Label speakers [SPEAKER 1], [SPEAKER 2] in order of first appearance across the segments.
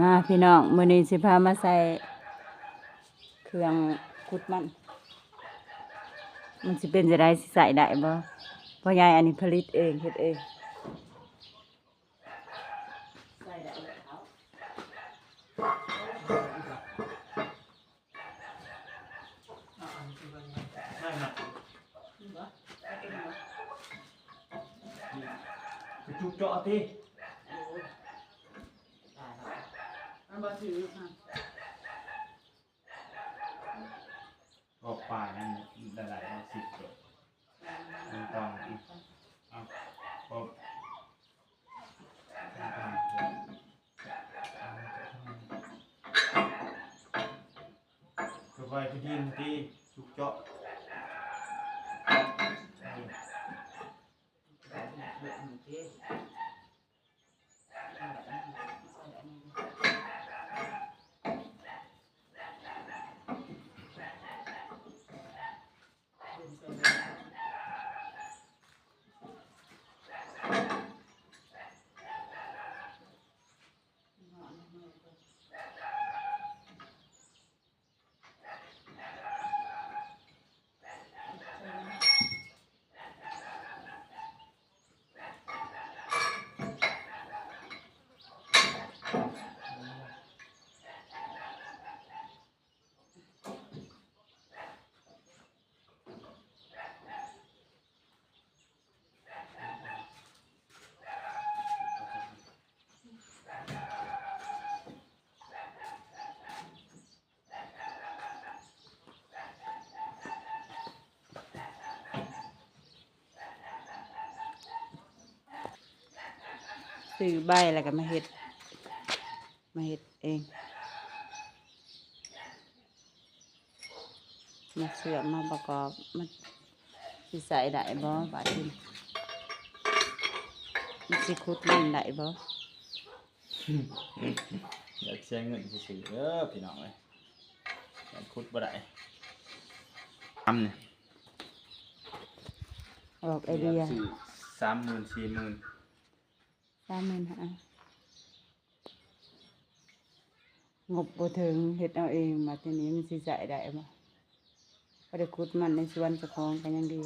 [SPEAKER 1] มาพี่น้องมือนี้สิพามาใส่เครื่องขุดมัน มันสิเป็นจะได้สิใส่ได้บ่เพราะยายอันนี้ผลิตเองเฮ็ดเอง
[SPEAKER 2] จุกเจาะที่
[SPEAKER 1] มันบ่ถือค่ะ
[SPEAKER 2] ออกป่านั่นหลายๆสิบเจาะมันต้องอีกเอาพอค่อยๆไปดินที่จุกเจาะเซื้
[SPEAKER 1] อใบแล้วก็มาเฮ็ด มาเฮ็ดเอง มาเสือมมาประกอบมันสิใส่ได้บ่บาดนี้มันสิขุดเล่นได้บ่
[SPEAKER 2] อยากเสียเงินซื้อๆเด้อพี่น้องเลยอยากคุดบ่ได้ทำเนี่ย
[SPEAKER 1] ออกไอเดีย
[SPEAKER 2] ซื้อสามหมื่นสี่หมื่น
[SPEAKER 1] สามหมื่นห้างบบ่ถึงเฮ็ดเอาเองมาทีนี้มันสิใส่ได้บ่บ่ได้ขุดมันในสวนเจ้าของก็ยังดี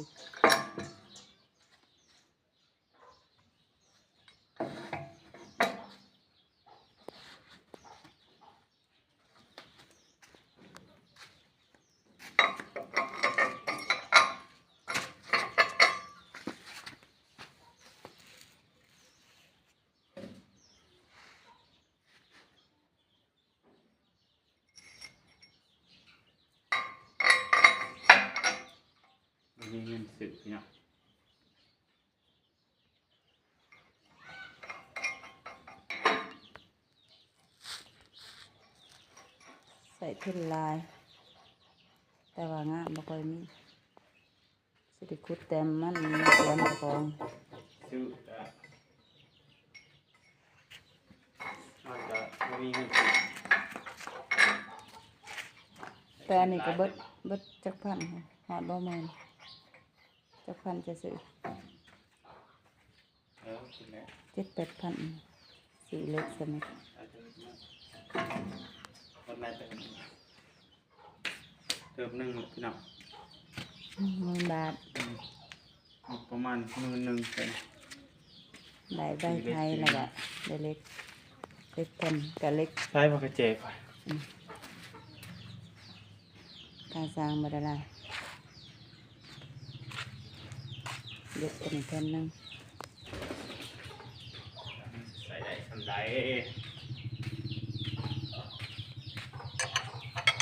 [SPEAKER 2] มีเงินซื้อพี่น้อง
[SPEAKER 1] ใส่ทุนลาย แต่ว่างามบ่ค่อยมีสิคุดแต่มันในสวนเจ้าของ
[SPEAKER 2] ซื้อแต่มันจะไม่มีเงินซื้อ
[SPEAKER 1] แต่อันนี้ก็เบิดเบิดจักพันค่ะหอดบ่แม่น จักพันจะซื้อ
[SPEAKER 2] เออคิดแล้ว
[SPEAKER 1] เจ็ดแปดพันสีเล็กสมิท
[SPEAKER 2] อาจจะไม่วันไหนเติมเติมหนึ่งพี่น้อง
[SPEAKER 1] หมื่นบาท
[SPEAKER 2] อืมงบประมาณหมื่นหนึ่งเป็น
[SPEAKER 1] ได้ใบไทยแล้วก็ได้เล็กเล็กพันกับเล็ก
[SPEAKER 2] ใช้ปากกระเจก่อน
[SPEAKER 1] กาสร้างบ่ได้หลา ยเล็กตัวนี้แผ่นหนึง
[SPEAKER 2] ใส่ได้ทำได้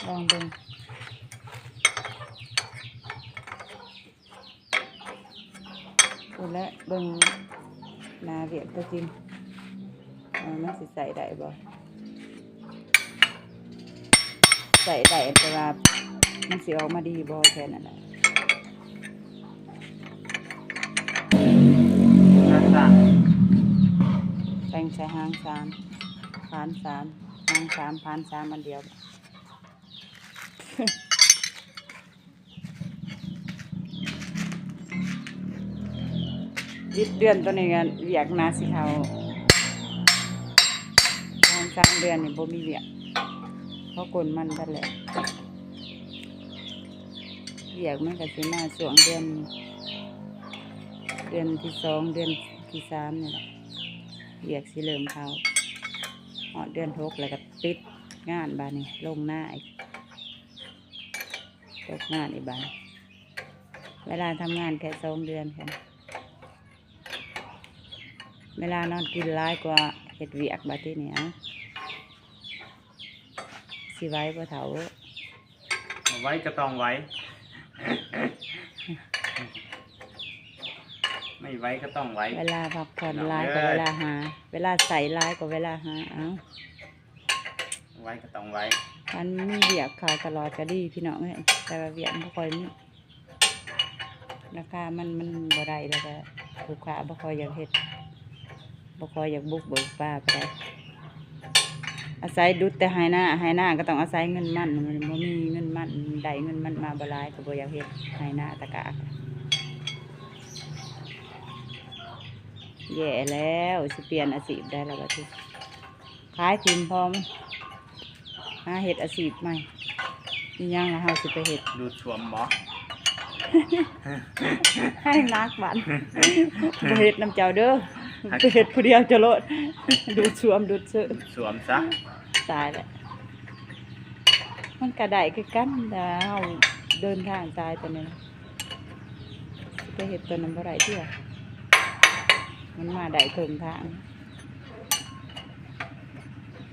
[SPEAKER 1] ลองดูดูแลเบิ่งนาเวียกตัวจริงมันสิใส่ได้บ่ใส่ได้แต่ว่ามันสิออกมาดีบ่แค่นั้นแหละ งใส่หางสามพานสามหางสามพานสามอันเดียวยิดเดือนตัวนี้กันเวียกนาสิเขาหางสามเดือนนี่บ่มีเวียกเพราะกลมันกันแหละเวียกมันก็สิมาชวงเดือน เดือนที่สองเดือนที่สามนี่แหละ เวียกสิเริ่มเขาหอดเดือนหกแล้วก็ปิดงานบานนี้ลงหน้าอีกตกงานอีกบานเวลาทำงานแค่สองเดือนค่ะเวลานอนกินร้ายกว่าเห็ดเวียกบัดที่นี่เอะสิไว้บ่เถา
[SPEAKER 2] ไว้ก็ต้องไว้ ไม่ไว้ก็ต้องไว้
[SPEAKER 1] เวลาพักผ่อน
[SPEAKER 2] เอา
[SPEAKER 1] ร้ายกว่า
[SPEAKER 2] เลย
[SPEAKER 1] เวลาหา เวลาใส่ร้ายกว่าเวลาหาเอ้า
[SPEAKER 2] ไว้ก็ต้องไว้
[SPEAKER 1] มันมีเวียกเขาตลอดก็ดีพี่น้องเอ้ยแต่ว่าเวียกบ่ค่อยมีราคามันมันบ่ได้แล้วก็ลูกค้าบ่ค่อยอยากเฮ็ดบ่ค่อยอยากบุกเบิกป้าไปได้อาศัยดุดแต่หายหน้าหายหน้าก็ต้องอาศัยเงินมันมันบ่มีเงินมันได้เงินมันมาบ่หลายก็บ่อยากเฮ็ดหายหน้าตะกาก แย่แล้วสิเปลี่ยนอาชีพได้แล้วบัดนี้ขายทิมพร้อมหาเห็ดอาชีพใหม่นี่ยังละเฮาสิไปเห็ด
[SPEAKER 2] ดูดสวมหมอ
[SPEAKER 1] ให้นักบันบ่เห็ดน้ำเจ้าเด้อไปเห็ดผู้เดียวจะโลดดูดสวมดูดซื้อ
[SPEAKER 2] สวมซะ
[SPEAKER 1] ตายแล้วมันกระไดคือกันแต่เฮาเดินทางตายตัวนี้นะสิไปเห็ดตัวนั้นบ่ได้เที่ย มันมาได้เพิ่มทาง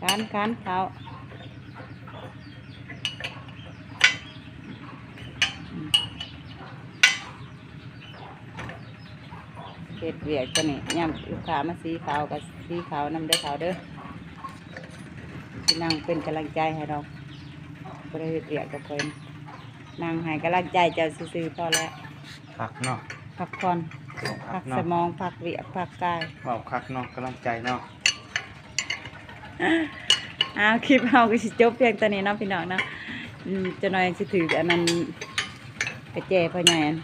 [SPEAKER 1] คานคานเขาอืมเฮ็ดเวียกตัวนี้ย่ำลูกค้ามาสีขาวกับสีขาวนำได้ขาวเด้อที่นั่งเป็นกำลังใจให้เราบริเฮ็ดเวียกกับเพิ่นนั่งให้กำลังใจเจ้าซื่อๆพอแล้ว
[SPEAKER 2] คักเนาะ
[SPEAKER 1] พักผ่อน
[SPEAKER 2] คั
[SPEAKER 1] พั
[SPEAKER 2] ก
[SPEAKER 1] กส
[SPEAKER 2] เนาะ
[SPEAKER 1] มองพักเวียกพักกาย
[SPEAKER 2] เว้าคักเนาะกำลังใจเนาะ
[SPEAKER 1] อ้าวคลิปเฮาก็สิจบเพียงตัวนี้เนาะพี่น้องเนาะอืมจะหน่อยสิถืออันนั้นกระแจพ่อใหญ่อัน